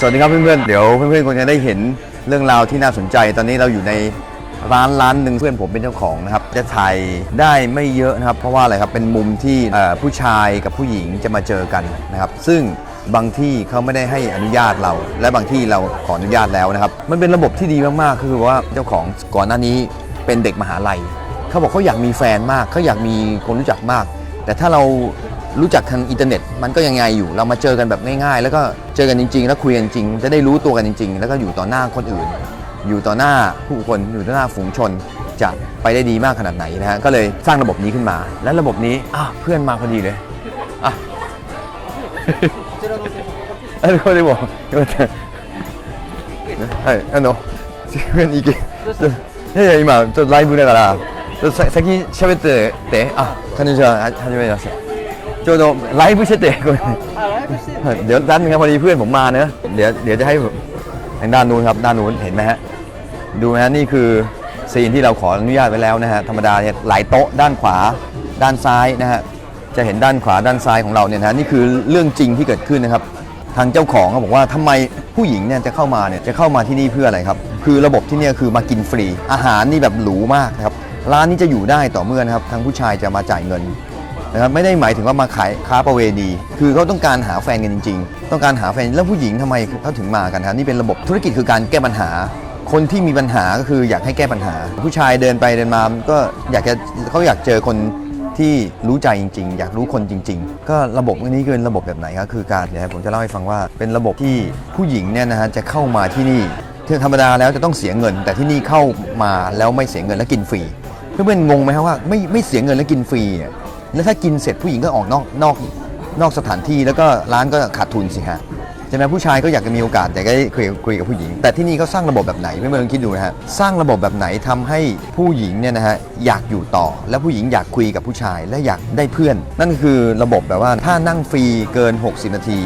สวัสดีครับเพื่อนๆ เดี๋ยวเพื่อนๆคงจะได้เห็นเรื่องราวที่น่าสนใจ ตอนนี้เราอยู่ในร้านร้านหนึ่งเพื่อนผมเป็นเจ้าของนะครับ จะถ่ายได้ไม่เยอะนะครับ เพราะว่าอะไรครับ เป็นมุมที่ผู้ชายกับผู้หญิงจะมาเจอกันนะครับ ซึ่งบางที่เขาไม่ได้ให้อนุญาตเรา และบางที่เราขออนุญาตแล้วนะครับ มันเป็นระบบที่ดีมากๆ คือว่าเจ้าของก่อนหน้านี้เป็นเด็กมหาลัย เขาบอกเขาอยากมีแฟนมาก เขาอยากมีคนรู้จักมาก แต่ถ้าเรา รู้จักทางอินเทอร์เน็ต มันก็ยังไงอยู่ เรามาเจอกันแบบง่ายๆ แล้วก็เจอกันจริง ๆ แล้วคุยกันจริง จะได้รู้ตัวกันจริง ๆ แล้วก็อยู่ต่อหน้าคนอื่น อยู่ต่อหน้าผู้คน อยู่ต่อหน้าฝูงชน จะไปได้ดีมากขนาดไหนนะฮะ ก็เลยสร้างระบบนี้ขึ้นมา และระบบนี้อ่ะเพื่อนมาพอดีเลย อ่ะ あれこれもよかったはいあの自分に行けいやいや今ちょっとライブだからちょっとさ先喋っててあこんにちはははじめまして โจโดไลฟ์พิเศษเตะก่นเดี๋ยวด้านนึงครับพอดีเพื่อนผมมาเนอะเดี๋ยวเดี๋ยวจะให้ทางด้านนู้นครับด้านนู้นเห็นไหมฮะดูไหมฮะนี่คือซีนที่เราขออนุญาตไปแล้วนะฮะธรรมดาเนี่ยหลายโต๊ะด้านขวาด้านซ้ายนะฮะจะเห็นด้านขวาด้านซ้ายของเราเนี่ยนะนี่คือเรื่องจริงที่เกิดขึ้นนะครับ ทางเจ้าของเขาบอกว่าทำไมผู้หญิงเนี่ยจะเข้ามาเนี่ยจะเข้ามาที่นี่เพื่ออะไรครับคือระบบที่นี่คือมากินฟรี อาหารนี่แบบหรูมากครับร้านนี้จะอยู่ได้ต่อเมื่อนะครับทางผู้ชายจะมาจ่ายเงิน นะครับไม่ได้หมายถึงว่ามาขายค้าประเวณี คือเขาต้องการหาแฟนกันจริง ๆ ต้องการหาแฟนแล้วผู้หญิงทำไมเขาถึงมากันครับนี่เป็นระบบธุรกิจคือการแก้ปัญหา คนที่มีปัญหาก็คืออยากให้แก้ปัญหา ผู้ชายเดินไปเดินมาก็อยากจะเขาอยากเจอคนที่รู้ใจจริง ๆ อยากรู้คนจริง ๆ ก็ระบบอันนี้คือระบบแบบไหนครับคือการเดี๋ยวผมจะเล่าให้ฟังว่าเป็นระบบที่ผู้หญิงเนี่ยนะฮะจะเข้ามาที่นี่คือธรรมดาแล้วจะต้องเสียเงิน แต่ที่นี่เข้ามาแล้วไม่เสียเงินและกินฟรีเพื่อนๆงงไหมครับว่าไม่ไม่เสียเงินและกินฟรีอะ แล้วถ้ากินเสร็จผู้หญิงก็ออกนอกนอกนอกสถานที่แล้วก็ร้านก็ขาดทุนสิฮะใช่ไหมผู้ชายก็อยากจะมีโอกาสอยากได้คุยคุยกับผู้หญิง แต่ที่นี่เขาสร้างระบบแบบไหนเพื่อนๆลองคิดดูนะฮะสร้างระบบแบบไหนทำให้ผู้หญิงเนี่ยนะฮะอยากอยู่ต่อ และผู้หญิงอยากคุยกับผู้ชายและอยากได้เพื่อน นั่นก็คือระบบแบบว่าถ้านั่งฟรีเกิน 60 นาที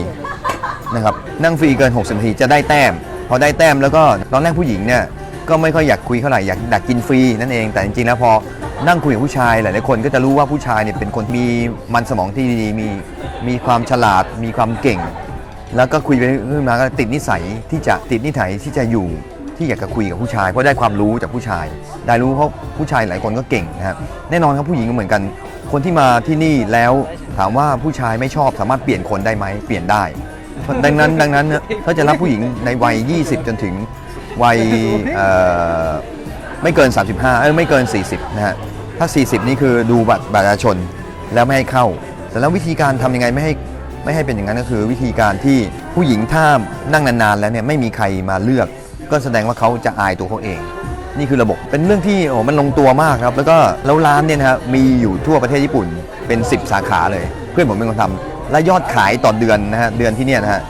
นะครับนั่งฟรีเกิน 60 นาทีจะได้แต้ม พอได้แต้มแล้วก็ตอนแรกผู้หญิงเนี่ยก็ไม่ค่อยอยากคุยเท่าไหร่อยากอยากกินฟรีนั่นเองแต่จริงๆแล้วพอ นั่งคุยกับผู้ชายหลายๆคนก็จะรู้ว่าผู้ชายเนี่ยเป็นคนมีมันสมองที่ดีมีมีความฉลาด มีความเก่ง แล้วก็คุยไปขึ้นมาก็ติดนิสัยที่จะติดนิสัยที่จะอยู่ที่อยากจะคุยกับผู้ชายเพราะได้ความรู้จากผู้ชาย ได้รู้เพราะผู้ชายหลายคนก็เก่งนะครับแน่นอนครับผู้หญิงก็เหมือนกัน คนที่มาที่นี่แล้วถามว่าผู้ชายไม่ชอบสามารถเปลี่ยนคนได้ไหมเปลี่ยนได้ดังนั้นดังนั้นเขาจะรับผู้หญิงในวัย 20 จนถึงวัยเอ่อ ไม่เกิน 35เอ้ไม่เกิน 40นะฮะถ้า 40 นี่คือดูบัตรประชาชนแล้วไม่ให้เข้า แต่แล้ววิธีการทำยังไงไม่ให้ไม่ให้เป็นอย่างนั้นก็คือวิธีการที่ผู้หญิงถ้านั่งนานๆแล้วเนี่ยไม่มีใครมาเลือก ก็แสดงว่าเขาจะอายตัวเขาเอง นี่คือระบบเป็นเรื่องที่โอ้มันลงตัวมากครับ แล้วก็แล้วร้านเนี่ยนะครับมีอยู่ทั่วประเทศญี่ปุ่นเป็น 10 สาขาเลย เพื่อนผมเป็นคนทำและยอดขายต่อเดือนนะฮะเดือนที่เนี่ยนะฮะ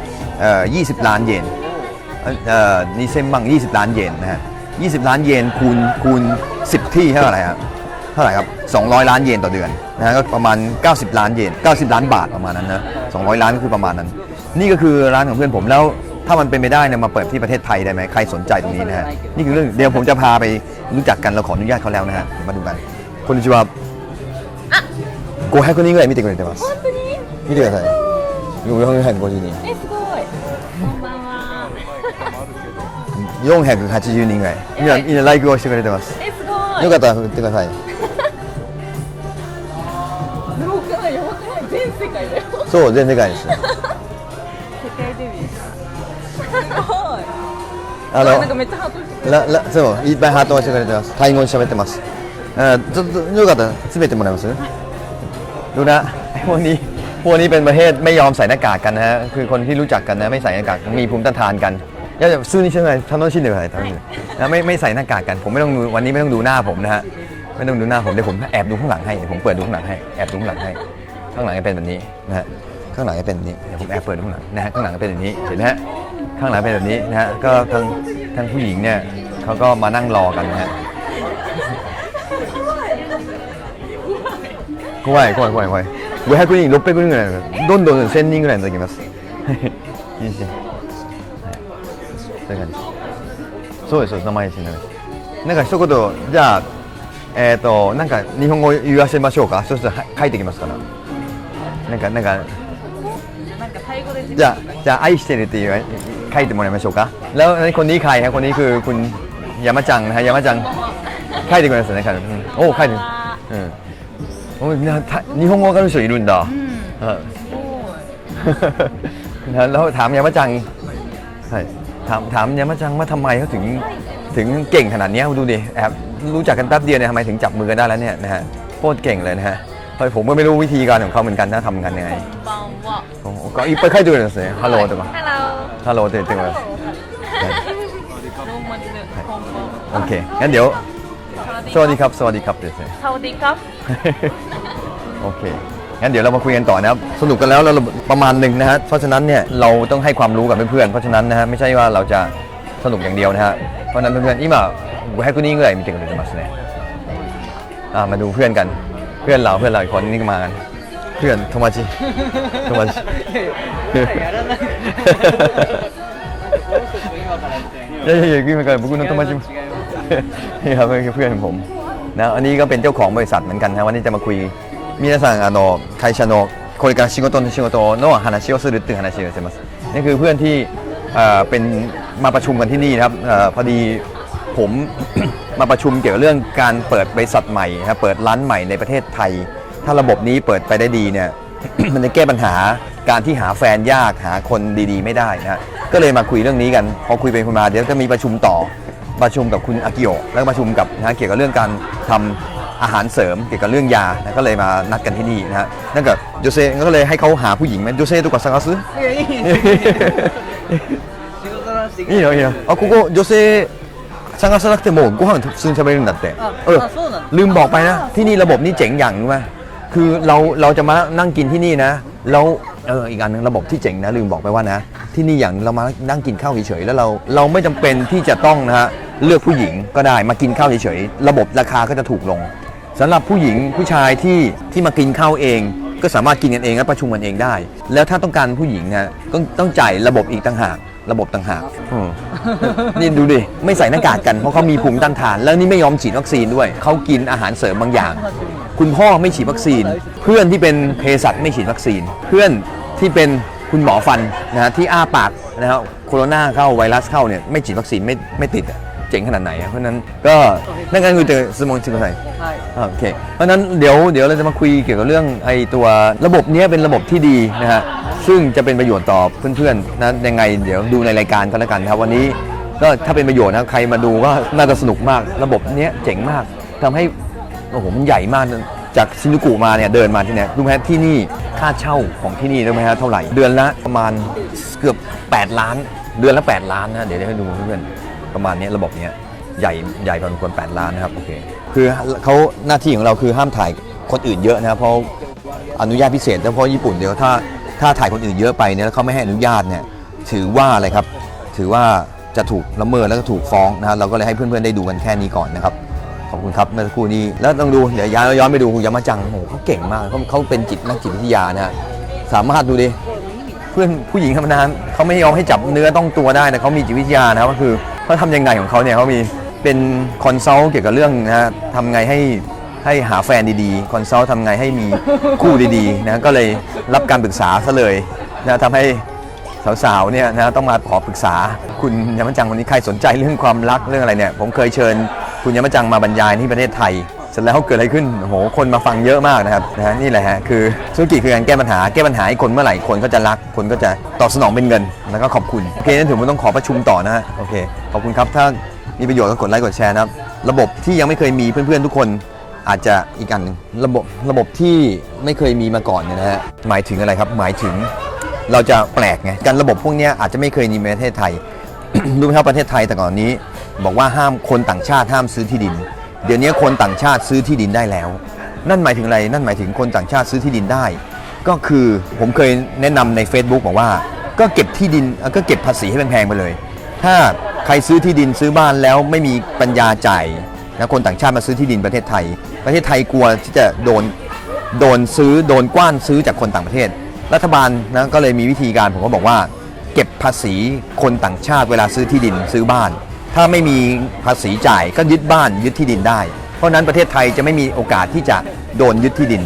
เอ่อ20ล้านเยนเอ่อเอ่อนี่เซมบัง20 ล้านเยนนะฮะ 20 ล้านเยนคูณคูณ 10 ที่เท่าไหร่ครับ เท่าไหร่ครับ 200 ล้านเยนต่อเดือนนะฮะก็ประมาณ 90 ล้านเยน 90 ล้านบาทประมาณนั้นนะ 200 ล้านก็คือประมาณนั้น นี่ก็คือร้านของเพื่อนผมแล้ว ถ้ามันเป็นไปได้เนี่ยมาเปิดที่ประเทศไทยได้ไหมใครสนใจตรงนี้นะฮะ นี่คือเรื่อง เดี๋ยวผมจะพาไปรู้จักกันเราขออนุญาตเขาแล้วนะฮะเดี๋ยวมาดูกันこんにちは500人ぐらい見てくれてます本当に見てください450人えすごい 480人ぐらいみんなみんなライクをしてくれてますえすごいよかったら振ってくださいやばくないやばくない全世界だよそう全世界です世界デビューすごいあなんかめっちゃハートしてくれららそういっぱいハートをしてくれてますタイ語に喋ってますเอ่อちょっとよかったら詰めてもらえますดูนะไอ้พวกนี้พวกนี้เป็นประเทศไม่ยอมใส่หน้ากากกันนะฮะคือคนที่รู้จักกันนะไม่ใส่หน้ากากมีภูมิต้านทานกัน อย่าจะซื้อนี่ใช่ไหมทำต้องชินเดียวกันทำนี่นะไม่ไม่ใส่หน้ากากกัน ผมไม่ต้องดูวันนี้ไม่ต้องดูหน้าผมนะฮะไม่ต้องดูหน้าผมเดี๋ยวผมแอบดูข้างหลังให้เดี๋ยวผมเปิดดูข้างหลังให้แอบดูข้างหลังให้ข้างหลังจะเป็นแบบนี้นะฮะข้างหลังจะเป็นแบบนี้เดี๋ยวผมแอบเปิดดูข้างหลังนะฮะข้างหลังจะเป็นแบบนี้เห็นไหมฮะข้างหลังเป็นแบบนี้นะฮะก็ทางทางผู้หญิงเนี่ยเขาก็มานั่งรอกันนะฮะ 怖い怖い怖い怖い500人600人ぐらいのどんどん1000人ぐらいになってきますいいですよはい そういう感じそうですそうです名前ですねなんか一言じゃあえっ、となんか日本語言わせましょうかそしたらは書いてきますからなんかなんかなんかタイ語で自分じゃあじゃあ愛してるっていう ใครติโมเนมาโชกะแล้วในคนนี้ใครครับคนนี้คือคุณยามาจังนะฮะยามาจังใครติโมเนมานะครับอืมโอ้ใครติอืมโอ้ยนะถ้า日本語わかる人いるんだうんはいすごい นะแล้วถามยามาจังใช่ ถามถามยามาจังว่าทำไมเขาถึงถึงเก่งขนาดนี้ยคุดูดิแอบรู้จักกันแป๊บเดียวเนี่ยทำไมถึงจับมือกันได้แล้วเนี่ยนะฮะโคตรเก่งเลยนะฮะเพอผมก็ไม่รู้วิธีการของเขาเหมือนกันนะทำกันยังไง。ก็อีไปค่อยดูหน่อยสิฮัลโหลตัวมา。ฮัลโหลเต็มหเลยローマ字で。โอเค งั้นเดี๋ยว สวัสดีครับ สวัสดีครับเดี๋ยวสวัสดีครับโอเค งั้นเดี๋ยวเรามาคุยกันต่อนะครับ สนุกกันแล้วเราประมาณหนึ่งนะฮะ เพราะฉะนั้นเนี่ยเราต้องให้ความรู้กับเพื่อนๆ เพราะฉะนั้นนะฮะไม่ใช่ว่าเราจะสนุกอย่างเดียวนะฮะ เพราะฉะนั้นเพื่อนๆ今500人ぐらい見てくれてますねอ่ามาดูเพื่อนกัน เพื่อนเราเพื่อนเราอีกคนนี่ก็มากัน เพื่อนโทมาจิโทมาจิ いやいやいや今から僕の友達もนี่ครับเพื่อนผมนะอันนี้ก็เป็นเจ้าของบริษัทเหมือนกันนะวันนี้จะมาคุย 皆さんあの会社のこれから仕事の仕事の話をするっていう話をしてますนี่คือเพื่อนที่เอ่อเป็นมาประชุมกันที่นี่นะครับเออพอดีผม มาประชุมเกี่ยวกับเรื่องการเปิดบริษัทใหม่นะครับเปิดร้านใหม่ในประเทศไทย ถ้าระบบนี้เปิดไปได้ดีเนี่ย มันจะแก้ปัญหาการที่หาแฟนยากหาคนดีๆ ไม่ได้นะฮะก็เลยมาคุยเรื่องนี้กัน พอคุยไปคุยมาเดี๋ยวจะมีประชุมต่อ ประชุมกับคุณอากิโอะแล้วก็ประชุมกับนะฮะเกี่ยวกับเรื่องการทำ อาหารเสริมเกี่ยวกับเรื่องยานะก็เลยมานัดกันที่นี่นะฮะนั่นก็โจเซ่ก็เลยให้เขาหาผู้หญิงไหมโจเซ่ตัวกับซังกัส いやいい仕事の話できいいよいいよあここ女性探さなくてもご飯普通に食べれるんだってあเออ あそうなんだ ลืมบอกไปนะ ที่นี่ระบบนี่เจ๋งอย่างรู้ไหมคือเราเราจะมานั่งกินที่นี่นะแล้วเอออีกอันหนึงระบบที่เจ๋งนะลืมบอกไปว่านะ ที่นี่อย่างเรามานั่งกินข้าวเฉยๆแล้วเราเราไม่จำเป็นที่จะต้องนะฮะเลือกผู้หญิงก็ได้มากินข้าวเฉยๆระบบราคาก็จะถูกลง สำหรับผู้หญิงผู้ชายที่ที่มากินข้าวเอง ก็สามารถกินกันเองและประชุมกันเองได้ แล้วถ้าต้องการผู้หญิงนะก็ต้องจ่ายระบบอีกต่างหากระบบต่างหากอืมนี่ดูดิไม่ใส่หน้ากากกันเพราะเขามีภูมิต้านทาน แล้วนี่ไม่ยอมฉีดวัคซีนด้วยเขากินอาหารเสริมบางอย่าง คุณพ่อไม่ฉีดวัคซีน เพื่อนที่เป็นเภสัชไม่ฉีดวัคซีน เพื่อนที่เป็นคุณหมอฟันนะฮะที่อ้าปากนะฮะโคโรนาเข้าไวรัสเข้าเนี่ยไม่ฉีดวัคซีนไม่ไม่ติดอะ เจ๋งขนาดไหนอะเพราะฉะนั้นก็นั่นก็คือเจอสมองชิงไทยはいอ่าโอเคเพราะฉะนั้นเดี๋ยวเดี๋ยวเราจะมาคุยเกี่ยวกับเรื่องไอ้ตัวระบบเนี้ยเป็นระบบที่ดีนะฮะซึ่งจะเป็นประโยชน์ต่อเพื่อนๆนะยังไง เดี๋ยวดูในรายการก็แล้วกันครับวันนี้ก็ถ้าเป็นประโยชน์นะใครมาดูก็น่าจะสนุกมากระบบเนี้ยเจ๋งมากทำให้โอ้โหมันใหญ่มากนะจากชินจูกุมาเนี่ยเดินมาที่เนี่ยรู้ไหมฮะที่นี่ค่าเช่าของที่นี่รู้ไหมฮะเท่าไหร่ เดือนละประมาณเกือบ 8 ล้าน เดือนละ 8 ล้านนะเดี๋ยวให้ดูเพื่อนๆ ประมาณนี้ระบบเนี้ยใหญ่ใหญ่พอสมควร8ล้านนะครับโอเคคือเขาหน้าที่ของเราคือห้ามถ่ายคนอื่นเยอะนะครับเพราะอนุญาตพิเศษแล้วเพราะญี่ปุ่นเดี๋ยวถ้าถ้าถ่ายคนอื่นเยอะไปเนี่ยแล้วเขาไม่ให้อนุญาตเนี่ยถือว่าอะไรครับ ถือว่าจะถูกละเมิดแล้วก็ถูกฟ้องนะครับเราก็เลยให้เพื่อนๆได้ดูกันแค่นี้ก่อนนะครับขอบคุณครับเมื่อสักครู่นี้แล้วต้องดูเดี๋ยวย้อนย้อนไปดูคุณยามาจังโอ้โหเขาเก่งมากเขาเขาเป็นจิตนักจิตวิทยานะฮะสามารถดูดิเพื่อนผู้หญิงธรรมดาเขาไม่ยอมให้จับเนื้อต้องตัวได้นะเขามีจิตวิทยานะครับก็คือ เขาทำยังไงของเขาเนี่ยเขามีเป็นคอนซัลท์เกี่ยวกับเรื่องนะฮะทำไงให้ให้หาแฟนดีๆ คอนซัลท์ทำไงให้มีคู่ดีๆนะก็เลยรับการปรึกษาซะเลยนะทำให้สาวๆเนี่ยนะต้องมาขอปรึกษาคุณยามจังวันนี้ใครสนใจเรื่องความรักเรื่องอะไรเนี่ยผมเคยเชิญคุณยามจังมาบรรยายที่ประเทศไทย เสร็จแล้วเกิดอะไรขึ้นโอ้โหคนมาฟังเยอะมากนะครับนะฮะนี่แหละฮะคือธุรกิจคือการแก้ปัญหาแก้ปัญหาให้คนเมื่อไหร่คนก็จะรักคนก็จะตอบสนองเป็นเงิน แล้วก็ขอบคุณโอเคนั้นถือว่าต้องขอประชุมต่อนะฮะโอเคขอบคุณครับถ้ามีประโยชน์ก็กดไลค์กดแชร์นะครับระบบที่ยังไม่เคยมีเพื่อนๆทุกคนอาจจะอีกอันนึงระบบระบบที่ไม่เคยมีมาก่อนเนี่ยนะฮะหมายถึงอะไรครับหมายถึงเราจะแปลกไงการระบบพวกนี้อาจจะไม่เคยมีในประเทศไทยรู้ไหมครับประเทศไทยแต่ก่อนนี้ บอกว่าห้ามคนต่างชาติห้ามซื้อที่ดิน เดี๋ยวนี้คนต่างชาติซื้อที่ดินได้แล้ว นั่นหมายถึงอะไร นั่นหมายถึงคนต่างชาติซื้อที่ดินได้ ก็คือผมเคยแนะนำใน Facebook บอกว่า ก็เก็บที่ดินก็เก็บภาษีให้แพงๆไปเลย ถ้าใครซื้อที่ดินซื้อบ้านแล้วไม่มีปัญญาจ่ายนะคนต่างชาติมาซื้อที่ดินประเทศไทย ประเทศไทยกลัวที่จะโดนโดนซื้อโดนกว้านซื้อจากคนต่างประเทศ รัฐบาลนะก็เลยมีวิธีการผมก็บอกว่า เก็บภาษีคนต่างชาติเวลาซื้อที่ดินซื้อบ้าน ถ้าไม่มีภาษีจ่ายก็ยึดบ้านยึดที่ดินได้ เพราะนั้นประเทศไทยจะไม่มีโอกาสที่จะโดนยึดที่ดิน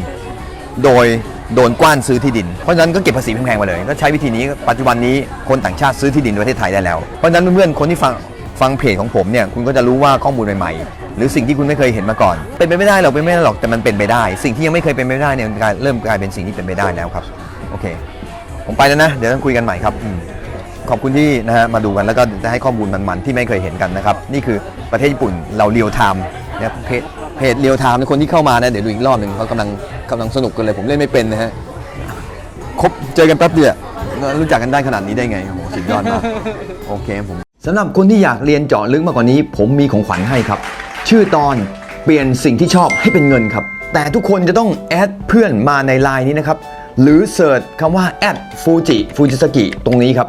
โดยโดนกว้านซื้อที่ดิน เพราะฉะนั้นก็เก็บภาษีแพงๆมาเลย ก็ใช้วิธีนี้ปัจจุบันนี้คนต่างชาติซื้อที่ดินในประเทศไทยได้แล้ว เพราะฉะนั้นเพื่อนๆคนที่ฟังฟังเพจของผมเนี่ยคุณก็จะรู้ว่าข้อมูลใหม่ๆ หรือสิ่งที่คุณไม่เคยเห็นมาก่อน เป็นไปไม่ได้หรอกเป็นไม่ได้หรอกแต่มันเป็นไปได้ สิ่งที่ยังไม่เคยเป็นไปไม่ได้เนี่ยกายเริ่มกลายเป็นสิ่งที่เป็นไปได้แล้วครับโอเค ผมไปแล้วนะ เดี๋ยวต้องคุยกันใหม่ครับอืม ขอบคุณที่นะฮะมาดูกันแล้วก็จะให้ข้อมูลมันๆที่ไม่เคยเห็นกันนะครับ นี่คือประเทศญี่ปุ่นเราเรียลไทม์เนี่ยเพจเพจเรียลไทม์คนที่เข้ามานะเดี๋ยวดูอีกรอบหนึ่งเขากำลังกำลังสนุกกันเลยผมเล่นไม่เป็นนะฮะคบเจอกันแป๊บเดียวรู้จักกันได้ขนาดนี้ได้ไงโอ้โหสุดยอดมากโอเคผมสำหรับคนที่อยากเรียนเจาะลึกมากกว่านี้ ผมมีของขวัญให้ครับ ชื่อตอนเปลี่ยนสิ่งที่ชอบให้เป็นเงินครับ แต่ทุกคนจะต้องแอดเพื่อนมาในไลน์นี้นะครับหรือเสิร์ชคำว่าแอดฟูจิฟูจิสกิตรงนี้ครับ